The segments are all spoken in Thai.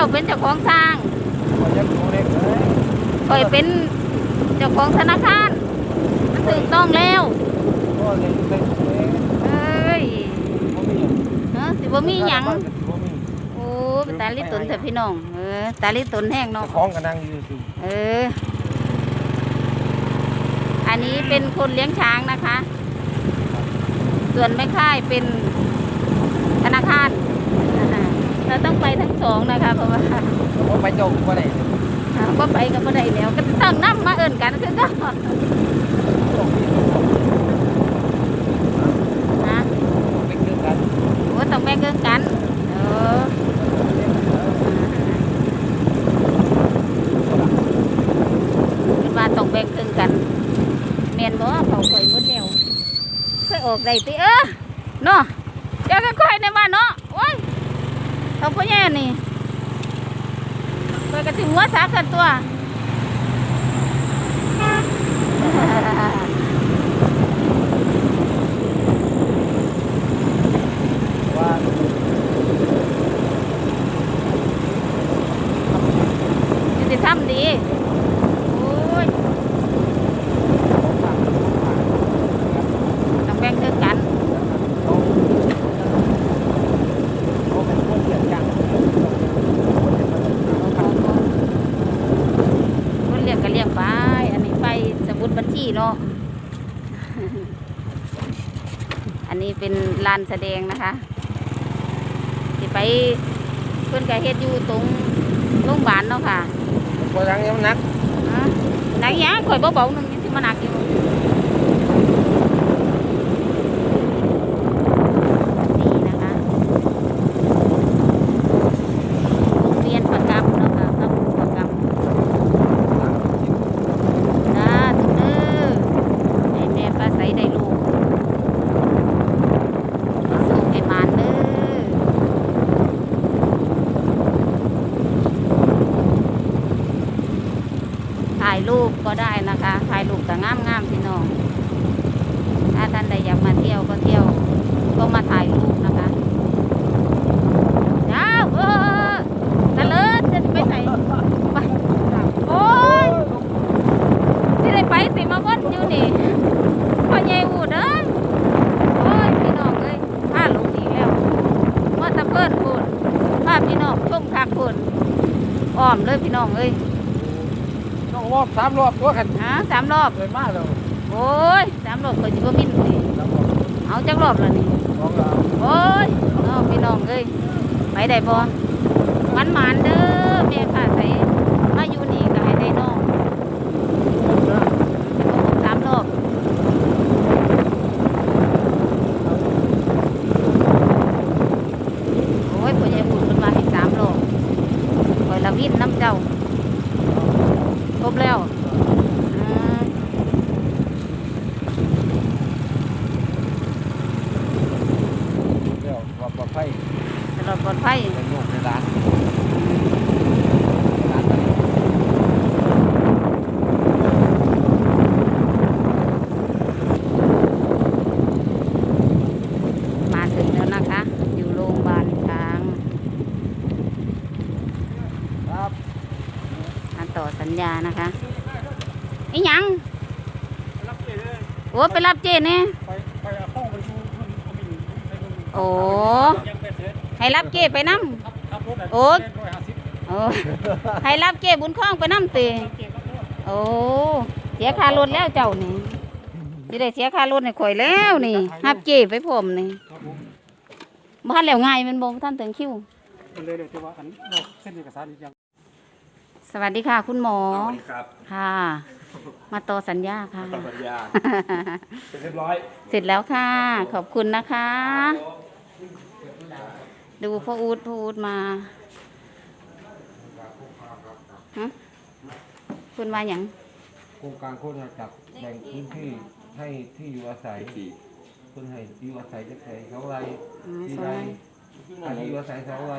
จ้าเป็นเจ้าของสร้างขอยักดูเล็กเลยคอยเป็นเจ้าของธนาคารมันถูกต้องแล้วก็เงินเล็กเลยเอ้ยบ่มีเนาะสิบ่มีหยังบ่มีโอ้เป็นตาลิตุนเถอะพี่น้องเออตาลิตุนแห้งเนาะเจ้าของก็นั่งอยู่สิเออ อันนี้เป็นคนเลี้ยงช้างนะคะ ส่วนแม่ค่ายเป็นธนาคาร เราต้องไป ทั้งสองนะคะเพราะว่าผมไปจงบ่ได้ก็ไปกับบ่ได้แล้ว ก็ต้องนํมาเอิ่นกันคือก็นะเป็นคือกันโอ้ต้องแบ่งเงินกันเออคือว่าต้องแบ่งครึ่งกันแม่นบ่เขาค่อยหมดแล้วค่อยออกได้ติเออเนาะเจ้าก็ค่อยในบ้านเนาะโอ้ย เขาพ่อแย่นี่ค่อยก็สิหัวสากันตัวว่ายุติธรรมดี โอ้ยต้องแบ่งครึ่งกัน เขาเขาเป็นคนเสียงจัง คนเลี้ยงก็เลี้ยงไป อันนี้ไปส มุดบัญชีเนาะ อันนี้เป็นลานแสดงนะคะที่ไปเพื่อนก็เฮ็ดอยู่ตรงโรงพยาบาลเนาะค่ะบ่ยังยังนักอะหนักหยาข่อยเบาๆหนึงยังสิมาหนักอยู่นี่นะคะโรงเรียนประกำเนาะค่ะครับประกำ จ้าทุกเด้อให้แม่ป้าใสได้ลูกให้สุขให้หมานเด้อ ถ่ายรูปก็ได้นะคะ ถ่ายรูปก็งามงามๆพี่น้อง ถ้าท่านใดอยากมาเที่ยวก็เที่ยว ก็มาถ่ายรูปนะคะเจ้าเออตะเลิศจะไปใส่ไปโอ้ยสิได้ไปสิมาวนอยู่นี่พ่อใหญ่อูดเอ้ยโอ้ยพี่น้องเอ้ยพาลงอีกแล้วว่าตะเพิ่นพูดพาพี่น้องชมคักพูดอ้อมเลยพี่น้องเอ้ย รอบสามรอบตัวกันหาสามรอบ เลยมากเลยโอ้ยสามรอบก็สิบ่มินสิเอาจักรอบแล้วนี่สองรอบโอ้ยน้องพี่น้องเอ้ยไปได้บ่มันหมานๆเด้อแม่ข้าใส่มาอยู่นี่ก็ให้ได้น้องสามรอบ โอ้ยพ่อใหญ่บุญมันมาให้สามโลคอยละวินน้ำเจ้าครบแล้วอืม เดี๋ยวว่าปลอดภัย ต ลอดปลอดภัยในลูกในร้านร้านไปมาถึงแล้วนะคะ อยู่โรงพยาบาลช้าง ครับมาต่อสัญญานะคะอีหยังโอ้ไปรับเจเนี่ยไปไปเอาห้องไปดูมันเขามีไปดูโอ้ ยังเป็นเสร็จ ให้รับเจไปน้ครับครับรถโอ๊ยร้อยห้าสิบำโอ้ให้รับเจบุญคล้องไปน้ำตีเก็บครับรถโอ้เสียค่ารถแล้วเจ้านี่จะได้เสียค่ารถให้ข่อยแล้วนี่รับเจไปพร้อมนี่ครับผมบ้านแล้วง่ายแมันบ่ท่านถึงคิวเป็นเลยเลยที่ว่าอันนอกเส้นเอกสารอีกอย่างสวัสดีค่ะ คุณหมอสวัสดีครับค่ะ มาต่อสัญญาค่ะตามสัญญาเสร็จเรียบร้อย เสร็จแล้วค่ะ ขอบคุณนะคะ ดูพ่ออูดพ่ออูดมาฮะคุณมาอย่างโครงการโคตรจักรแบ่งพื้นที่ให้ที่อยู่อาศัยดีคนให้ที่อยู่อาศัยจะใส่เขาไรอ๋อที่สไรวยให้ที่อยู่อาศัยเขาไร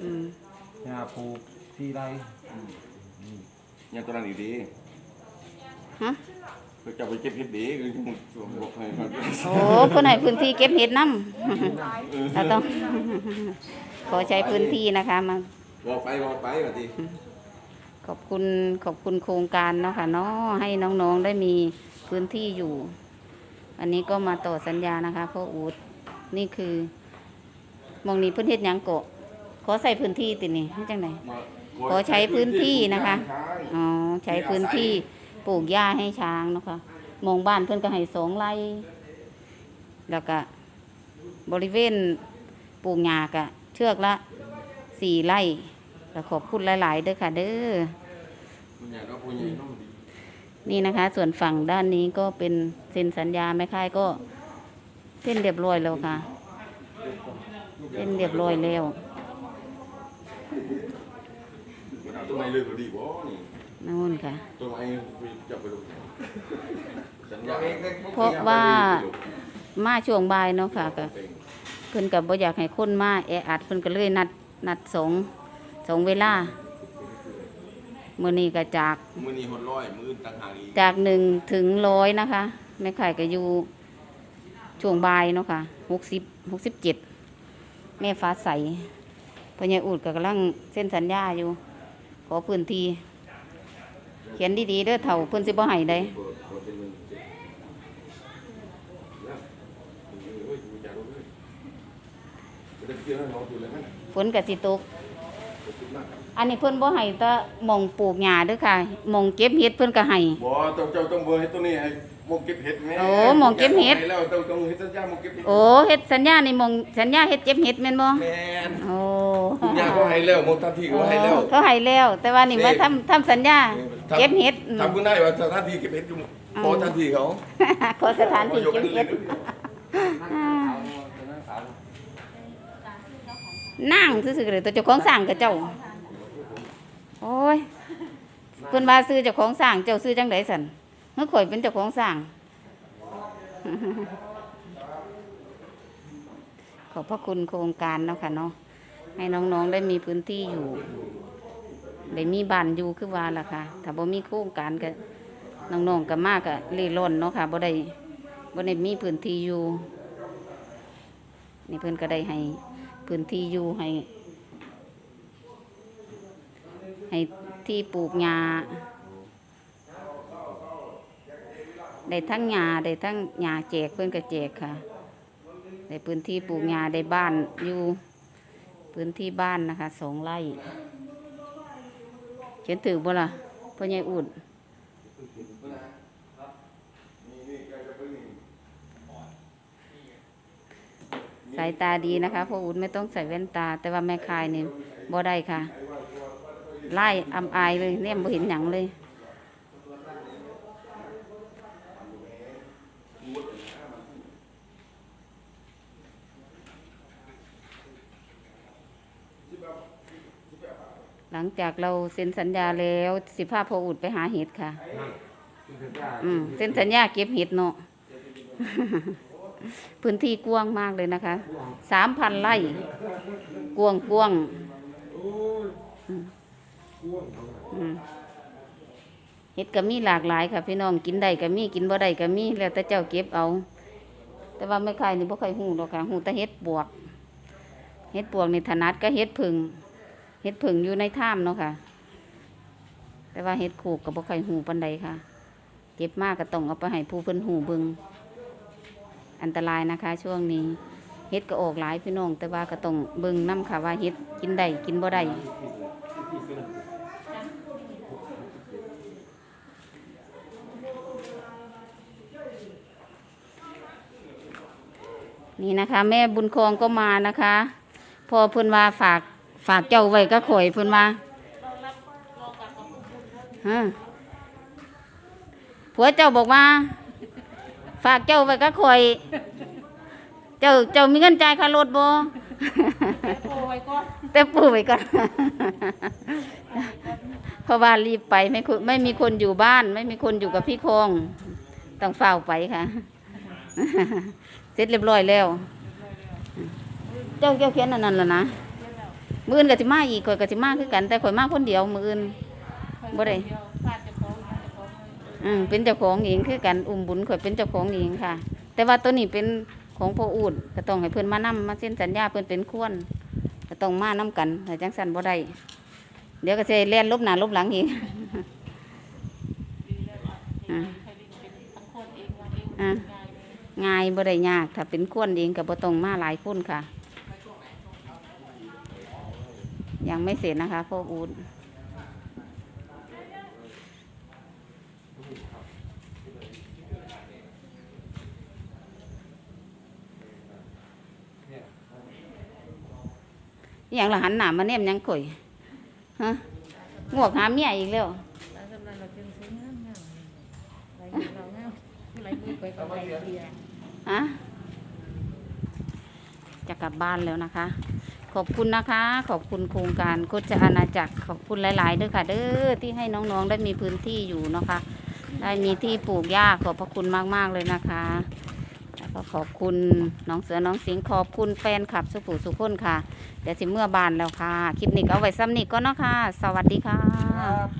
อืมหญ้าปลูกที่ไรยังตัวนั้นอีกดีฮะ ก็จะไปเก็บเห็ดดีก็ยังบอกให้ครับโอ้เพิ่นให้พื้นที่เก็บเห็ดน้ำเราต้อง ขอใช้พื้นที่นะคะมาบอกไปบอกไปว่าทีขอบคุณขอบคุณโครงการเนาะค่ะเนาะให้น้องๆได้มีพื้นที่อยู่ อันนี้ก็มาต่อสัญญานะคะพ่ออูดนี่คือหมองนี้เพื้นที่ยังโกะขอใส่พื้นที่ตินี่ให้จังไหนขอใช้พื้นที่นะคะ อ๋อ ใช้พื้นที่ ปลูกหญ้าให้ช้างนะคะมองบ้านเพิ่อนก็ให้สองไร่แล้วก็บริเวณปลูกหญ้ากะเชือกละสี่ไร่แล้วขอบคุณหลาย ๆ เด้อค่ะ เด้อนี่นะคะ ส่วนฝั่งด้านนี้ก็เป็นเซ็นสัญญาแม่ค่ายก็เส้นเรียบร้อยแล้วค่ะ เส้นเรียบร้อยแล้วมันเอาต้นไมเลยก็ดีบ่นี่ นู่นค่ะต้นไม้ไปจับไปลงสัญญาเพราะว่า มาช่วงบ่ายเนาะค่ะก็เพิ่นกับบ่อยากให้คนมาแออัดเพิ่นก็เลยนัดนัดสองสองเวลามื้อนี้ก็จากมือนี้หดร้อยมือต่างหากอีกจากหนึ่งถึงร้อยนะคะแม่ไข่ก็อยู่ช่วงบ่ายเนาะค่ะหกสิบหกสิบเจ็ดแม่ฟ้าใสพ่อใหญ่อูดก็กำลังเส้นสัญญาอยู่ ขอพื้นที่เขียนดีๆเด้อเถ่าเพิ่นสิบ่ให้ได้เปิดเปิดเป็นมือเจ็บนะเฮ้ยกูจะรู้เลยไม่ได้เกี่ยวกับเราดูเลยมั้ยฝนก็สิตกขอบคุณมากครับอันนี้เพิ่นบ่ให้แตะมองปลูกหญ้าเด้อค่ะหมองเก็บเห็ดเพิ่นก็ให้บ่เจ้าเจ้าต้องเบอร์ให้ตัวนี้ให้มองเก็บเห็ดแม่โอ้มองเก็บเห็ดให้แล้วเจ้าต้องเฮ็ดสัญญามองเก็บเห็ดโอ้เฮ็ดสัญญาในหมองสัญญาเฮ็ดเก็บเห็ดแม่นบ่แม่นโอ้คุณย่าก็ให้แล้วมองทันทีก็ให้แล้วเขาให้แล้ว แต่ว่านี่มาทำทำสัญญาทำ เก็บเห็ดอืม ทำคุณได้ว่าสถานที่เก็บเห็ดอยู่ขอทันทีเขาขอสถานที่เก็บเห็ดนั่งซื่อๆเลยตัวเจ้าของสร้างกับเจ้า โอ้ยเพิ่นว่าซื้อเจ้าของสร้างเจ้าซื้อจังไดสันเมื่อข่อยเป็นเจ้าของสร้างขอบพระคุณโครงการเนาะค่ะเนาะให้น้องๆได้มีพื้นที่อยู่ ได้มีบ้านอยู่คือว่าล่ะค่ะ ถ้าบ่มีโครงการก็น้องๆก็มากก็เร่ร่อนเนาะค่ะบ่ได้บ่ได้มีพื้นที่อยู่นี่เพิ่อนก็ได้ให้พื้นที่อยู่ให้ ให้ที่ปลูกหญ้าได้ทั้งหญ้าได้ทั้งหญ้าแจกเพิ่อนก็แจกค่ะได้พื้นที่ปลูกหญ้าได้บ้านอยู่พื้นที่บ้านนะคะสองไร่ เขียนถือบ่ล่ะพ่อใหญ่อุ่นสายตาดีนะคะพ่ออุ่นไม่ต้องใส่แว่นตา แต่ว่าแม่คายนี่บ่ได้ค่ะ ไล่อำอายเลยเนี่ยบ่เห็นหยังเลย หลังจากเราเซ็นสัญญาแล้วสิพาพออุดไปหาเห็ดค่ะ อืมเซ็นสัญญาเก็บเห็ดเนาะ พื้นที่กว้างมากเลยนะคะ สามพันไร่ กว้างกว้างอืมอืมเห็ดก็มีหลากหลายค่ะพี่น้องกินได้ก็มีกินบ่ได้ก็มีแล้วแต่เจ้าเก็บเอา แต่ว่าไม่ใครนี่บ่เคยหูหรอกค่ะหูแต่เห็ดปวก เห็ดปวกนี่ถนัดก็เห็ดผึ่ง เห็ดผึ่งอยู่ในถ้ำเนาะค่ะ แต่ว่าเห็ดขูกกับบ่ค่อยหูปันใดค่ะ เก็บมากก็ต้องเอาไปให้ผู้เพิ่นหูบิงอันตรายนะคะ ช่วงนี้ เห็ดก็ออกหลายพี่น้อง แต่ว่าก็ต้องบิงน้ำค่ะว่าเห็ดกินได้กินบ่ได้นี่นะคะ แม่บุญครองก็มานะคะ พอเพิ่นว่าฝาก ฝากเจ้าไว้ก็ข่อยเพิ่นว่าฮะผัวเจ้าบอกว่า ฝากเจ้าไว้ก็ข่อย เจ้าเจ้ามีเงินจ่ายค่ารถบ่แต่ปูไว้ก่อนเพราะว่ารีบไปไม่คุไม่มีคนอยู่บ้าน ไม่มีคนอยู่กับพี่คงต้องเฝ้าไปค่ะ เสร็จเรียบร้อยแล้ว เจ้าเจ้าเขียนอันนั้นแล้วนะ มืออื่นก็สิมาอีกข่อยก็สิมาคือกัน แต่ข่อยมาคนเดียวมืออื่น บ่ได้ อืมเป็นเจ้าของเองคือกันอุ้มบุญข่อยเป็นเจ้าของเองค่ะ แต่ว่าตัวนี้เป็นของพ่ออูดก็ต้องให้เพิ่นมานํมาเซ็นสัญญาเพิ่นเป็นควรก็ต้องมานํกันแต่จังสันบ่ได้เดี๋ยวก็สิเล่นลบหน้าลบหลังอีก อ่า อ่าง่ายบ่ได้ยาก ถ้าเป็นควรเองก็บ่ต้องมาหลายคนค่ะ ยังไม่เสร็จนะคะพ่ออูดเนี่ยอหย่างละหันหนามาเนี่ยมยังข่อยฮะงวกหาเมียอีกแล้วแล้วสำหรับเราจึงซื้องามงามไรเรางามไรมือไปกับไรเดียฮะ จะกลับบ้านแล้วนะคะ ขอบคุณนะคะ ขอบคุณโครงการโคจอาณาจักรขอบคุณหลายๆด้วยค่ะ เด้อที่ให้น้องๆได้มีพื้นที่อยู่เนาะคะ ได้มีที่ปลูกหญ้าขอบพระคุณมากๆเลยนะคะแล้วก็ขอบคุณน้องเสือน้องสิงขอบคุณแฟนคลับสุขุสุขคนค่ะ เดี๋ยวสิเมื่อบานแล้วค่ะ คลิปนี้ก็เอาไว้ซ้ำนี้ก็เนาะค่ะ สวัสดีค่ะ